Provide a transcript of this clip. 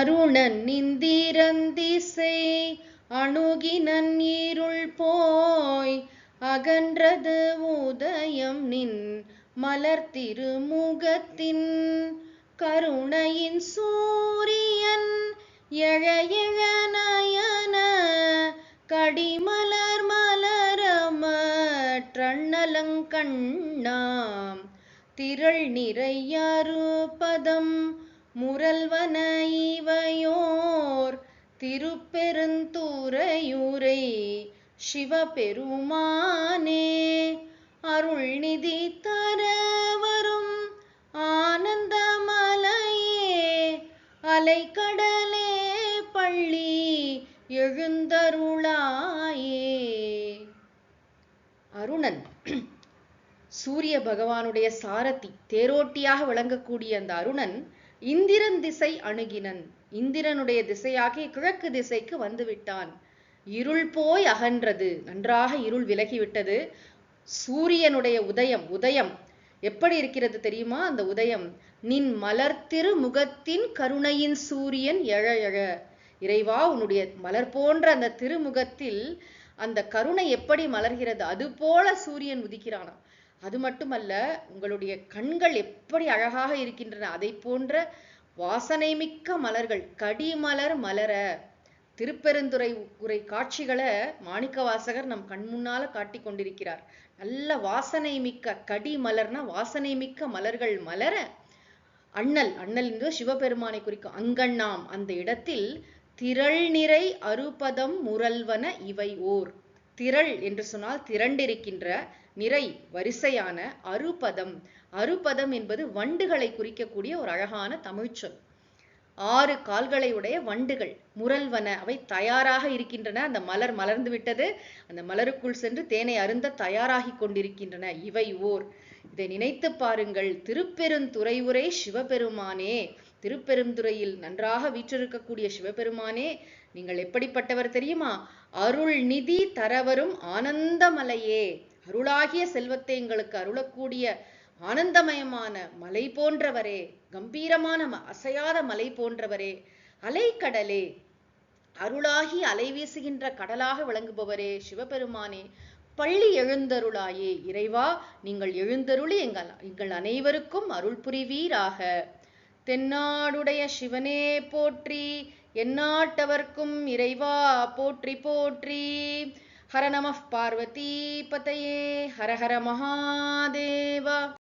அருணன் நிந்திரந்திசை அணுகினன் ஈருள் போய் அகன்றது உதயம் நின் மலர் திருமுகத்தின் கருணையின் சூரியன் எழ நயன கடிமலர் மலரமற்றண்ணலங்கண்ணாம் திரள் நிறையாறு பதம் முரல்வன இவையோர் திருப்பெருந்தூரையூரை சிவபெருமானே. அருள்நிதி தர வரும் ஆனந்தமலையே. அலைக்கடலே பள்ளி எழுந்தருளாயே. அருணன் சூரிய பகவானுடைய சாரதி தேரோட்டியாக விளங்கக்கூடிய அந்த அருணன் இந்திரன் திசை அணுகினன். இந்திரனுடைய திசையாகி கிழக்கு திசைக்கு வந்து விட்டான் இருள் போய் அகன்றது. நன்றாக இருள் விலகிவிட்டது. சூரியனுடைய உதயம் உதயம். எப்படி இருக்கிறது தெரியுமா? அந்த உதயம். நின் மலர்த்திரு முகத்தின் கருணையின் சூரியன் எழ எழ. இறைவா உன்னுடைய மலர் போன்ற அந்த திருமுகத்தில் அந்த கருணை எப்படி மலர்கிறது? அது போல சூரியன் உதிக்கிறானா அது மட்டுமல்ல உங்களுடைய கண்கள் எப்படி அழகாக இருக்கின்றன அதை போன்ற வாசனை மிக்க மலர்கள் கடிமலர் மலர திருப்பெருந்துறை உரை காட்சிகளை மாணிக்க வாசகர் நம் கண் முன்னால காட்டி கொண்டிருக்கிறார். நல்ல வாசனை மிக்க கடி மலர்னா வாசனை மிக்க மலர்கள் மலர அண்ணல் அண்ணல் என்று சிவபெருமானை குறிக்கும் அங்கண்ணாம் அந்த இடத்தில் திரள் நிறை அறுபதம் முரல்வன இவை ஓர் திரள் என்று சொன்னால் திரண்டிருக்கின்ற நிறை வரிசையான அறுபதம் அறுபதம் என்பது வண்டுகளை குறிக்கக்கூடிய ஒரு அழகான தமிழ்ச்சொல் ஆறு கால்களை உடைய வண்டுகள் முரல்வன அவை தயாராக இருக்கின்றன. அந்த மலர் மலர்ந்து விட்டது. அந்த மலருக்குள் சென்று தேனை அருந்த தயாராகி கொண்டிருக்கின்றன. இவை ஓர். இதை நினைத்து பாருங்கள். திருப்பெருந்துறையுரை சிவபெருமானே. திருப்பெருந்துறையில் நன்றாக வீற்றிருக்கக்கூடிய சிவபெருமானே நீங்கள் எப்படிப்பட்டவர் தெரியுமா? அருள் நிதி தரவரும் ஆனந்தமலையே. அருளாகிய செல்வத்தை எங்களுக்கு அருளக்கூடிய ஆனந்தமயமான மலை போன்றவரே கம்பீரமான அசையாத மலை போன்றவரே அலைக்கடலே. அருளாகி அலை வீசுகின்ற கடலாக விளங்குபவரே சிவபெருமானே பள்ளி எழுந்தருளாயே இறைவா நீங்கள் எழுந்தருளி எங்கள் எங்கள் அனைவருக்கும் அருள் புரிவீராக. தென்னாடுடைய சிவனே போற்றி எந்நாட்டவர்க்கும் இறைவா போற்றி போற்றி. ஹர நம பார்வதி பதையே ஹரஹர மகாதேவா.